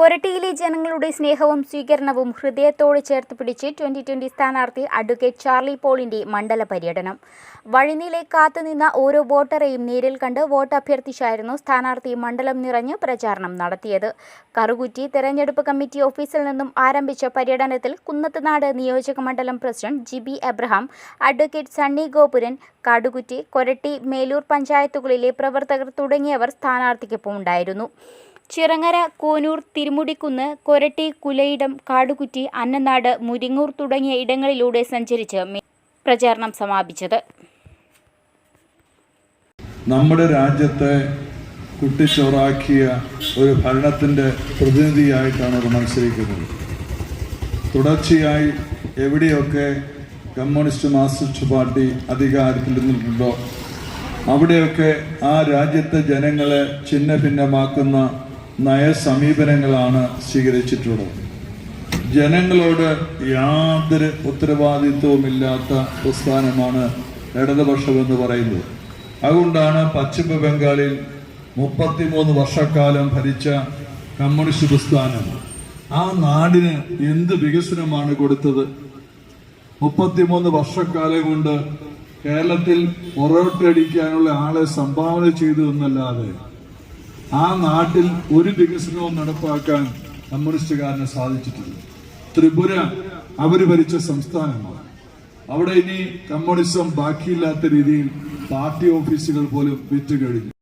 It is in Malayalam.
കൊരട്ടിയിലെ ജനങ്ങളുടെ സ്നേഹവും സ്വീകരണവും ഹൃദയത്തോട് ചേർത്ത് പിടിച്ച് ട്വന്റി ട്വന്റി സ്ഥാനാർത്ഥി അഡ്വക്കേറ്റ് ചാർലി പോളിന്റെ മണ്ഡല പര്യടനം. വഴിനിലെ കാത്തുനിന്ന ഓരോ വോട്ടറെയും നേരിൽ കണ്ട് വോട്ട് അഭ്യർത്ഥിച്ചായിരുന്നു സ്ഥാനാർത്ഥി മണ്ഡലം നിറഞ്ഞ് പ്രചാരണം നടത്തിയത്. കറുകുറ്റി തെരഞ്ഞെടുപ്പ് കമ്മിറ്റി ഓഫീസിൽ നിന്നും ആരംഭിച്ച പര്യടനത്തിൽ കുന്നത്തുനാട് നിയോജക മണ്ഡലം president GB Abraham advocate Sunny Gopuran Kadukutty Koratty Melur പഞ്ചായത്തുകളിലെ പ്രവർത്തകർ തുടങ്ങിയവർ സ്ഥാനാർത്ഥിക്കൊപ്പം ഉണ്ടായിരുന്നു ചിറങ്ങര കോനൂർ തിരുമുടിക്കുന്ന് കൊരട്ടി കുലയിടം കാടുകുറ്റി അന്നനാട് മുരിങ്ങൂർ തുടങ്ങിയ ഇടങ്ങളിലൂടെ സഞ്ചരിച്ച് പ്രചാരണം സമാപിച്ചത്. നമ്മുടെ രാജ്യത്തെ കുട്ടിച്ചോറാക്കിയ ഒരു ഭരണത്തിന്റെ പ്രതിനിധിയായിട്ടാണ് അവർ മത്സരിക്കുന്നത്. തുടർച്ചയായി എവിടെയൊക്കെ കമ്മ്യൂണിസ്റ്റ് മാർക്സിസ്റ്റ് പാർട്ടി അധികാരത്തിൽ നിന്നിട്ടുണ്ടോ അവിടെയൊക്കെ ആ രാജ്യത്തെ ജനങ്ങളെ ഛിന്ന ഭിന്നമാക്കുന്ന നയസമീപനങ്ങളാണ് സ്വീകരിച്ചിട്ടുള്ളത്. ജനങ്ങളോട് യാതൊരു ഉത്തരവാദിത്വമില്ലാത്ത പ്രസ്ഥാനമാണ് ഇടതുപക്ഷമെന്ന് പറയുന്നത്. അതുകൊണ്ടാണ് പശ്ചിമ ബംഗാളിൽ മുപ്പത്തിമൂന്ന് വർഷക്കാലം ഭരിച്ച കമ്മ്യൂണിസ്റ്റ് പ്രസ്ഥാനം. ആ നാടിന് എന്ത് വികസനമാണ് കൊടുത്തത്? മുപ്പത്തിമൂന്ന് വർഷക്കാലം കൊണ്ട് കേരളത്തിൽ പൊറോട്ടടിക്കാനുള്ള ആളെ സംഭാവന ചെയ്തു എന്നല്ലാതെ ആ നാട്ടിൽ ഒരു വികസനവും നടപ്പാക്കാൻ കമ്മ്യൂണിസ്റ്റുകാരന് സാധിച്ചിട്ടില്ല. ത്രിപുര അവർ ഭരിച്ച സംസ്ഥാനമാണ്. അവിടെ ഇനി കമ്മ്യൂണിസം ബാക്കിയില്ലാത്ത രീതിയിൽ പാർട്ടി ഓഫീസുകൾ പോലും വിറ്റുകഴിഞ്ഞു.